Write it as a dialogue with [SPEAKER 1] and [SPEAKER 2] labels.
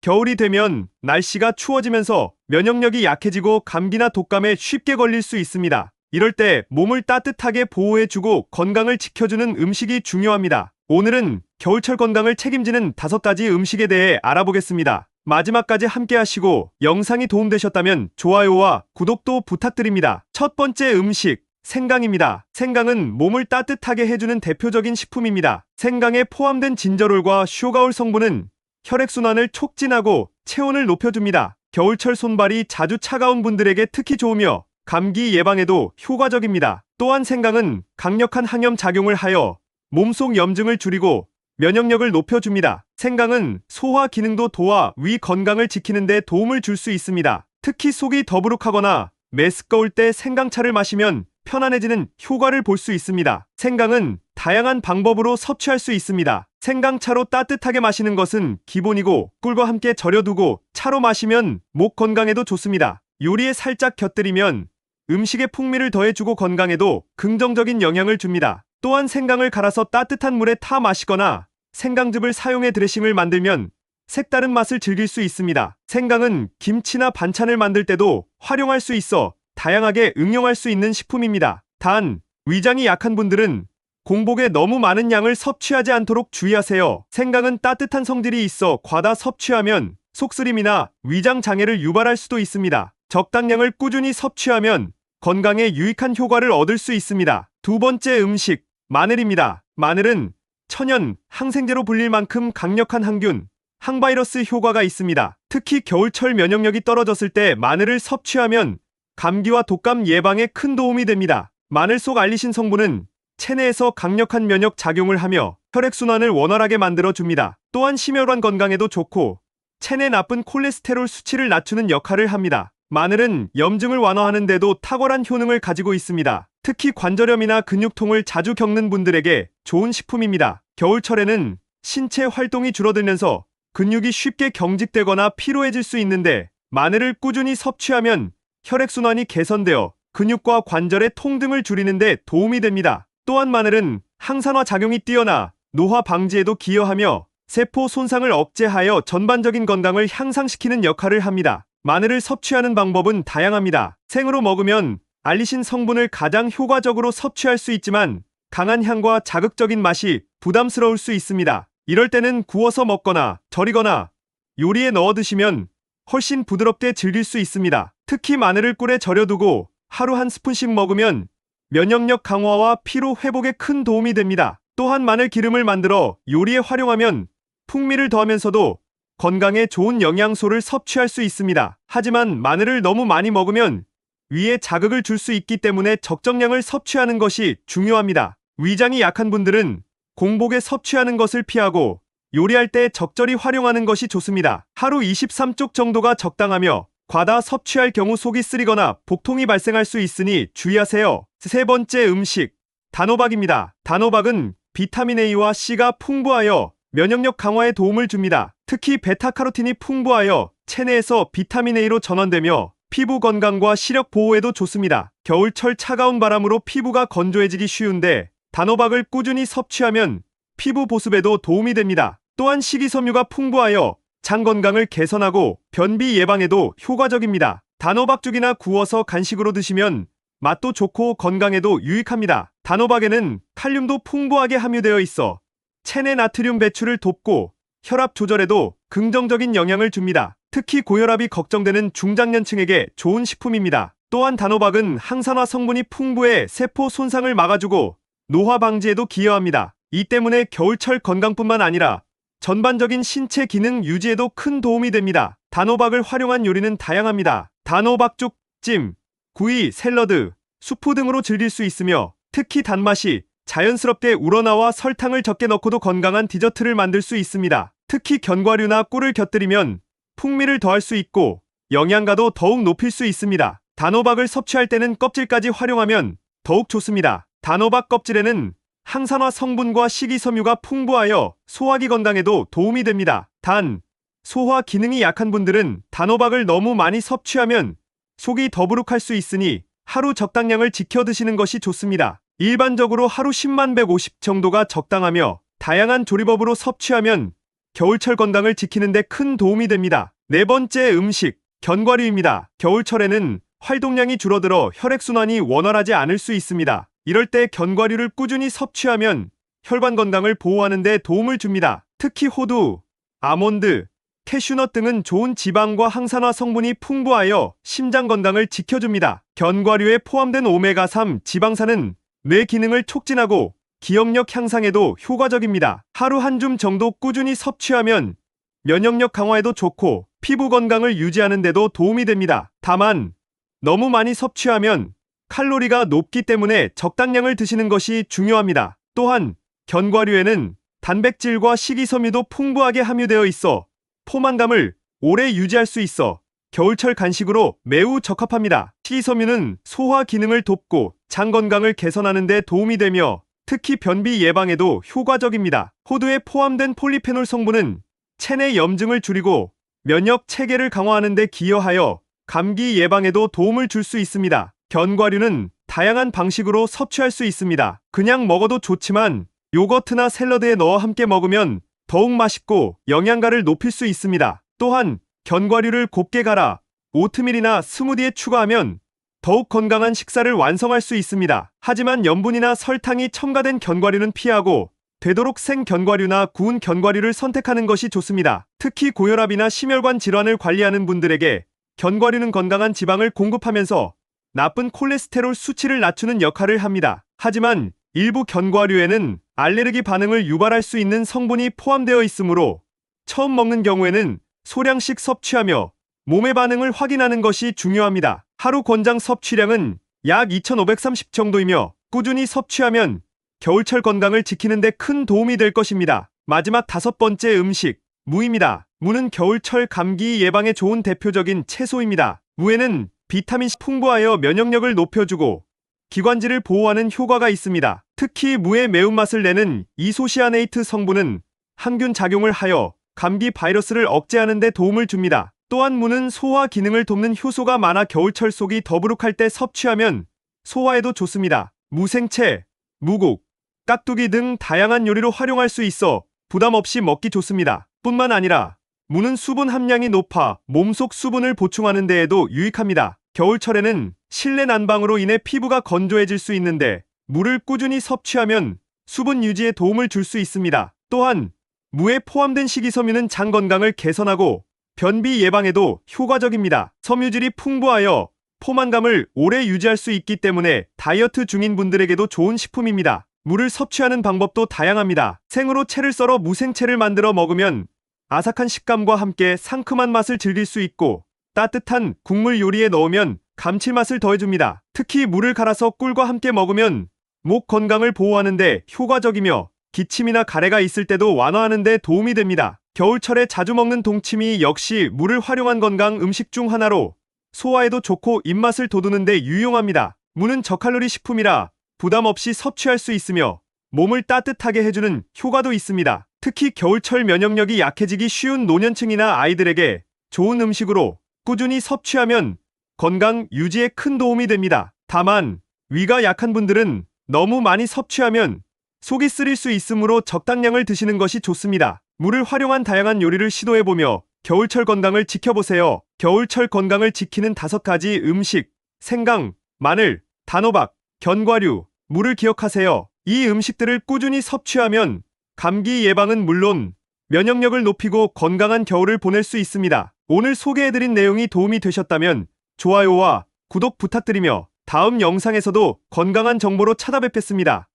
[SPEAKER 1] 겨울이 되면 날씨가 추워지면서 면역력이 약해지고 감기나 독감에 쉽게 걸릴 수 있습니다. 이럴 때 몸을 따뜻하게 보호해주고 건강을 지켜주는 음식이 중요합니다. 오늘은 겨울철 건강을 책임지는 다섯 가지 음식에 대해 알아보겠습니다. 마지막까지 함께 하시고 영상이 도움되셨다면 좋아요와 구독도 부탁드립니다. 첫 번째 음식, 생강입니다. 생강은 몸을 따뜻하게 해주는 대표적인 식품입니다. 생강에 포함된 진저롤과 슈가올 성분은 혈액순환을 촉진하고 체온을 높여줍니다. 겨울철 손발이 자주 차가운 분들에게 특히 좋으며 감기 예방에도 효과적입니다. 또한 생강은 강력한 항염 작용을 하여 몸속 염증을 줄이고 면역력을 높여줍니다. 생강은 소화 기능도 도와 위 건강을 지키는 데 도움을 줄 수 있습니다. 특히 속이 더부룩하거나 메스꺼울 때 생강차를 마시면 편안해지는 효과를 볼 수 있습니다. 생강은 다양한 방법으로 섭취할 수 있습니다. 생강차로 따뜻하게 마시는 것은 기본이고 꿀과 함께 절여두고 차로 마시면 목 건강에도 좋습니다. 요리에 살짝 곁들이면 음식의 풍미를 더해주고 건강에도 긍정적인 영향을 줍니다. 또한 생강을 갈아서 따뜻한 물에 타 마시거나 생강즙을 사용해 드레싱을 만들면 색다른 맛을 즐길 수 있습니다. 생강은 김치나 반찬을 만들 때도 활용할 수 있어 다양하게 응용할 수 있는 식품입니다. 단, 위장이 약한 분들은 공복에 너무 많은 양을 섭취하지 않도록 주의하세요. 생강은 따뜻한 성질이 있어 과다 섭취하면 속쓰림이나 위장 장애를 유발할 수도 있습니다. 적당량을 꾸준히 섭취하면 건강에 유익한 효과를 얻을 수 있습니다. 두 번째 음식, 마늘입니다. 마늘은 천연, 항생제로 불릴 만큼 강력한 항균, 항바이러스 효과가 있습니다. 특히 겨울철 면역력이 떨어졌을 때 마늘을 섭취하면 감기와 독감 예방에 큰 도움이 됩니다. 마늘 속 알리신 성분은 체내에서 강력한 면역 작용을 하며 혈액순환을 원활하게 만들어 줍니다. 또한 심혈관 건강에도 좋고 체내 나쁜 콜레스테롤 수치를 낮추는 역할을 합니다. 마늘은 염증을 완화하는 데도 탁월한 효능을 가지고 있습니다. 특히 관절염이나 근육통을 자주 겪는 분들에게 좋은 식품입니다. 겨울철에는 신체 활동이 줄어들면서 근육이 쉽게 경직되거나 피로해질 수 있는데 마늘을 꾸준히 섭취하면 혈액순환이 개선되어 근육과 관절의 통증을 줄이는 데 도움이 됩니다. 또한 마늘은 항산화 작용이 뛰어나 노화 방지에도 기여하며 세포 손상을 억제하여 전반적인 건강을 향상시키는 역할을 합니다. 마늘을 섭취하는 방법은 다양합니다. 생으로 먹으면 알리신 성분을 가장 효과적으로 섭취할 수 있지만 강한 향과 자극적인 맛이 부담스러울 수 있습니다. 이럴 때는 구워서 먹거나 절이거나 요리에 넣어 드시면 훨씬 부드럽게 즐길 수 있습니다. 특히 마늘을 꿀에 절여두고 하루 한 스푼씩 먹으면 면역력 강화와 피로 회복에 큰 도움이 됩니다. 또한 마늘 기름을 만들어 요리에 활용하면 풍미를 더하면서도 건강에 좋은 영양소를 섭취할 수 있습니다. 하지만 마늘을 너무 많이 먹으면 위에 자극을 줄 수 있기 때문에 적정량을 섭취하는 것이 중요합니다. 위장이 약한 분들은 공복에 섭취하는 것을 피하고 요리할 때 적절히 활용하는 것이 좋습니다. 하루 23쪽 정도가 적당하며 과다 섭취할 경우 속이 쓰리거나 복통이 발생할 수 있으니 주의하세요. 세 번째 음식, 단호박입니다. 단호박은 비타민 A와 C가 풍부하여 면역력 강화에 도움을 줍니다. 특히 베타카로틴이 풍부하여 체내에서 비타민 A로 전환되며 피부 건강과 시력 보호에도 좋습니다. 겨울철 차가운 바람으로 피부가 건조해지기 쉬운데 단호박을 꾸준히 섭취하면 피부 보습에도 도움이 됩니다. 또한 식이섬유가 풍부하여 장 건강을 개선하고 변비 예방에도 효과적입니다. 단호박죽이나 구워서 간식으로 드시면 맛도 좋고 건강에도 유익합니다. 단호박에는 칼륨도 풍부하게 함유되어 있어 체내 나트륨 배출을 돕고 혈압 조절에도 긍정적인 영향을 줍니다. 특히 고혈압이 걱정되는 중장년층에게 좋은 식품입니다. 또한 단호박은 항산화 성분이 풍부해 세포 손상을 막아주고 노화 방지에도 기여합니다. 이 때문에 겨울철 건강뿐만 아니라 전반적인 신체 기능 유지에도 큰 도움이 됩니다. 단호박을 활용한 요리는 다양합니다. 단호박죽, 찜, 구이, 샐러드, 수프 등으로 즐길 수 있으며 특히 단맛이 자연스럽게 우러나와 설탕을 적게 넣고도 건강한 디저트를 만들 수 있습니다. 특히 견과류나 꿀을 곁들이면 풍미를 더할 수 있고 영양가도 더욱 높일 수 있습니다. 단호박을 섭취할 때는 껍질까지 활용하면 더욱 좋습니다. 단호박 껍질에는 항산화 성분과 식이섬유가 풍부하여 소화기 건강에도 도움이 됩니다. 단, 소화 기능이 약한 분들은 단호박을 너무 많이 섭취하면 속이 더부룩할 수 있으니 하루 적당량을 지켜 드시는 것이 좋습니다. 일반적으로 하루 10만 150 정도가 적당하며 다양한 조리법으로 섭취하면 겨울철 건강을 지키는 데 큰 도움이 됩니다. 네 번째 음식, 견과류입니다. 겨울철에는 활동량이 줄어들어 혈액순환이 원활하지 않을 수 있습니다. 이럴 때 견과류를 꾸준히 섭취하면 혈관 건강을 보호하는 데 도움을 줍니다. 특히 호두, 아몬드, 캐슈넛 등은 좋은 지방과 항산화 성분이 풍부하여 심장 건강을 지켜줍니다. 견과류에 포함된 오메가3 지방산은 뇌 기능을 촉진하고 기억력 향상에도 효과적입니다. 하루 한 줌 정도 꾸준히 섭취하면 면역력 강화에도 좋고 피부 건강을 유지하는 데도 도움이 됩니다. 다만 너무 많이 섭취하면 칼로리가 높기 때문에 적당량을 드시는 것이 중요합니다. 또한 견과류에는 단백질과 식이섬유도 풍부하게 함유되어 있어 포만감을 오래 유지할 수 있어 겨울철 간식으로 매우 적합합니다. 식이섬유는 소화 기능을 돕고 장 건강을 개선하는 데 도움이 되며 특히 변비 예방에도 효과적입니다. 호두에 포함된 폴리페놀 성분은 체내 염증을 줄이고 면역 체계를 강화하는 데 기여하여 감기 예방에도 도움을 줄 수 있습니다. 견과류는 다양한 방식으로 섭취할 수 있습니다. 그냥 먹어도 좋지만 요거트나 샐러드에 넣어 함께 먹으면 더욱 맛있고 영양가를 높일 수 있습니다. 또한 견과류를 곱게 갈아 오트밀이나 스무디에 추가하면 더욱 건강한 식사를 완성할 수 있습니다. 하지만 염분이나 설탕이 첨가된 견과류는 피하고 되도록 생 견과류나 구운 견과류를 선택하는 것이 좋습니다. 특히 고혈압이나 심혈관 질환을 관리하는 분들에게 견과류는 건강한 지방을 공급하면서 나쁜 콜레스테롤 수치를 낮추는 역할을 합니다. 하지만 일부 견과류에는 알레르기 반응을 유발할 수 있는 성분이 포함되어 있으므로 처음 먹는 경우에는 소량씩 섭취하며 몸의 반응을 확인하는 것이 중요합니다. 하루 권장 섭취량은 약 2530 정도이며 꾸준히 섭취하면 겨울철 건강을 지키는 데 큰 도움이 될 것입니다. 마지막 다섯 번째 음식, 무입니다. 무는 겨울철 감기 예방에 좋은 대표적인 채소입니다. 무에는 비타민C 풍부하여 면역력을 높여주고 기관지를 보호하는 효과가 있습니다. 특히 무의 매운맛을 내는 이소시아네이트 성분은 항균 작용을 하여 감기 바이러스를 억제하는 데 도움을 줍니다. 또한 무는 소화 기능을 돕는 효소가 많아 겨울철 속이 더부룩할 때 섭취하면 소화에도 좋습니다. 무생채, 무국, 깍두기 등 다양한 요리로 활용할 수 있어 부담 없이 먹기 좋습니다. 뿐만 아니라 무는 수분 함량이 높아 몸속 수분을 보충하는 데에도 유익합니다. 겨울철에는 실내 난방으로 인해 피부가 건조해질 수 있는데 물을 꾸준히 섭취하면 수분 유지에 도움을 줄 수 있습니다. 또한 무에 포함된 식이섬유는 장 건강을 개선하고 변비 예방에도 효과적입니다. 섬유질이 풍부하여 포만감을 오래 유지할 수 있기 때문에 다이어트 중인 분들에게도 좋은 식품입니다. 물을 섭취하는 방법도 다양합니다. 생으로 채를 썰어 무생채를 만들어 먹으면 아삭한 식감과 함께 상큼한 맛을 즐길 수 있고 따뜻한 국물 요리에 넣으면 감칠맛을 더해줍니다. 특히 물을 갈아서 꿀과 함께 먹으면 목 건강을 보호하는데 효과적이며 기침이나 가래가 있을 때도 완화하는 데 도움이 됩니다. 겨울철에 자주 먹는 동치미 역시 물을 활용한 건강 음식 중 하나로 소화에도 좋고 입맛을 돋우는 데 유용합니다. 무는 저칼로리 식품이라 부담 없이 섭취할 수 있으며 몸을 따뜻하게 해주는 효과도 있습니다. 특히 겨울철 면역력이 약해지기 쉬운 노년층이나 아이들에게 좋은 음식으로 꾸준히 섭취하면 건강 유지에 큰 도움이 됩니다. 다만 위가 약한 분들은 너무 많이 섭취하면 속이 쓰릴 수 있으므로 적당량을 드시는 것이 좋습니다. 물을 활용한 다양한 요리를 시도해보며 겨울철 건강을 지켜보세요. 겨울철 건강을 지키는 다섯 가지 음식, 생강, 마늘, 단호박, 견과류, 물을 기억하세요. 이 음식들을 꾸준히 섭취하면 감기 예방은 물론 면역력을 높이고 건강한 겨울을 보낼 수 있습니다. 오늘 소개해드린 내용이 도움이 되셨다면 좋아요와 구독 부탁드리며 다음 영상에서도 건강한 정보로 찾아뵙겠습니다.